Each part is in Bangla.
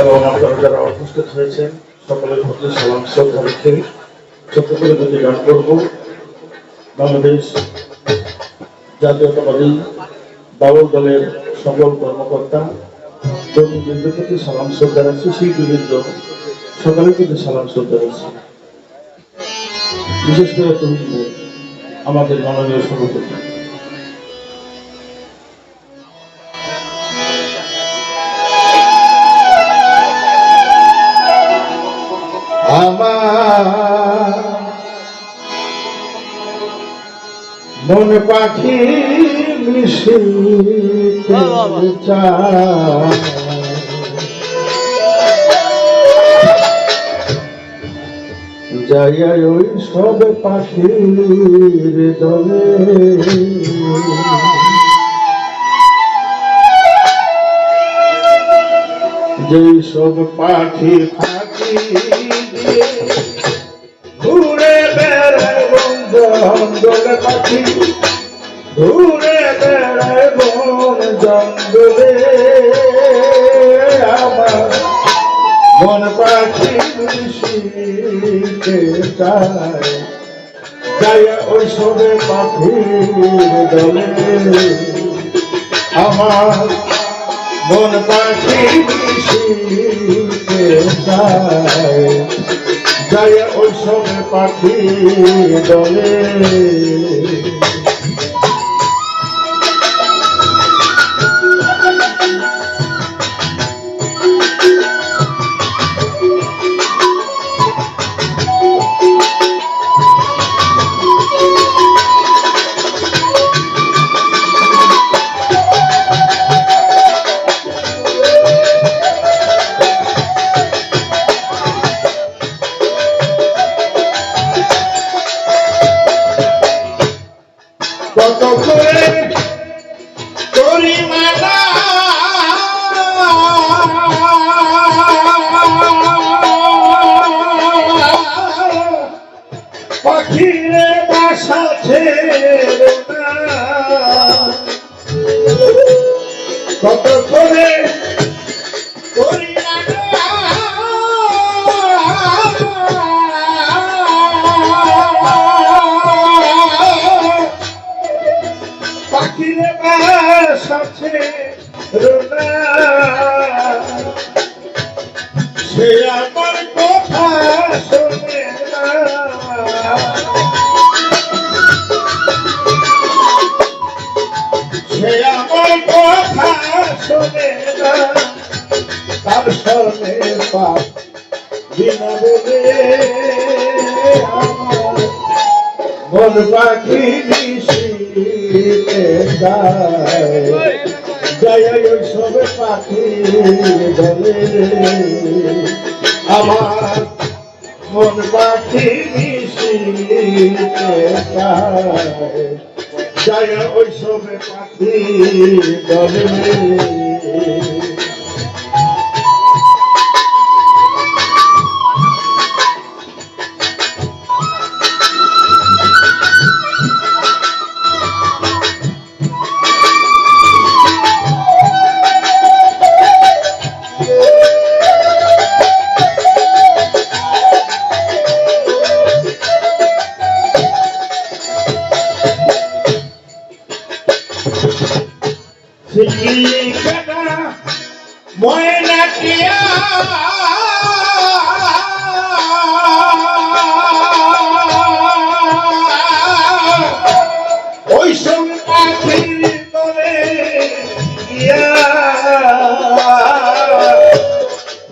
এবং আপনারা যারা উপস্থিত হয়েছেন, সকলের সালাম শ্রদ্ধা রেখে করে। গান করব। বাংলাদেশ জাতীয়তাবাদী বাউল দলের সকল কর্মকর্তা কর্মীবৃন্দের প্রতি সালাম শ্রদ্ধা রাখছি শিল্পীবৃন্দ সকলের প্রতি সালাম শ্রদ্ধা রাখছি বিশেষ করে তুমি, আমাদের মাননীয় সভাপতি। মন পাখি যাইয়া ওই সব পাখির দলে। যেই সব পাখি ফাঁকি মিশিতে চাই যাইয়া ওই সবে পাখির দলে। আমার মন পাখি শিখতে চাই যাইয়া ওই সবে পাখি দলে। কত করে? পাখিরে বাসাছে রোনা সে শোনে না, তার শোনে পাপ বিনা বলে মন পাখি মিশিতে যায় জয় সব পাখি বলে। আমার মন পাখি মিশিতে যায়। জয় ওই সব পাখি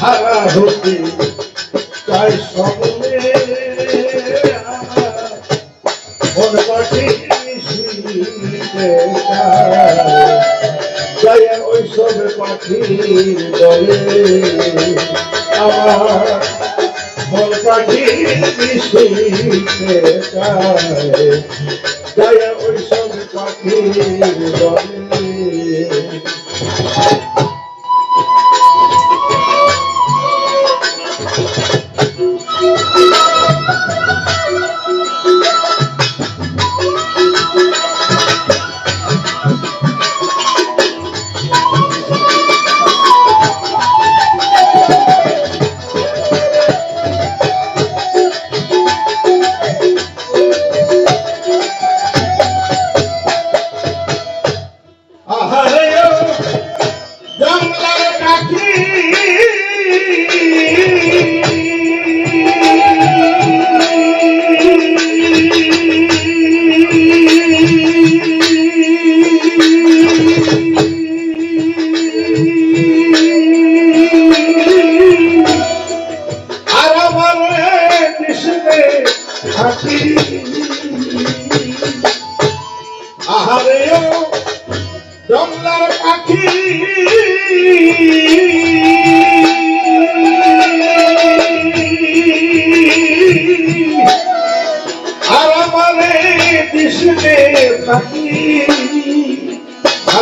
হারা হতে পাখি মিশিতে চায় জয় ওই সব পাখির দলে আমার মন পাখি মিশিতে চায় ওই সব পাখির দলে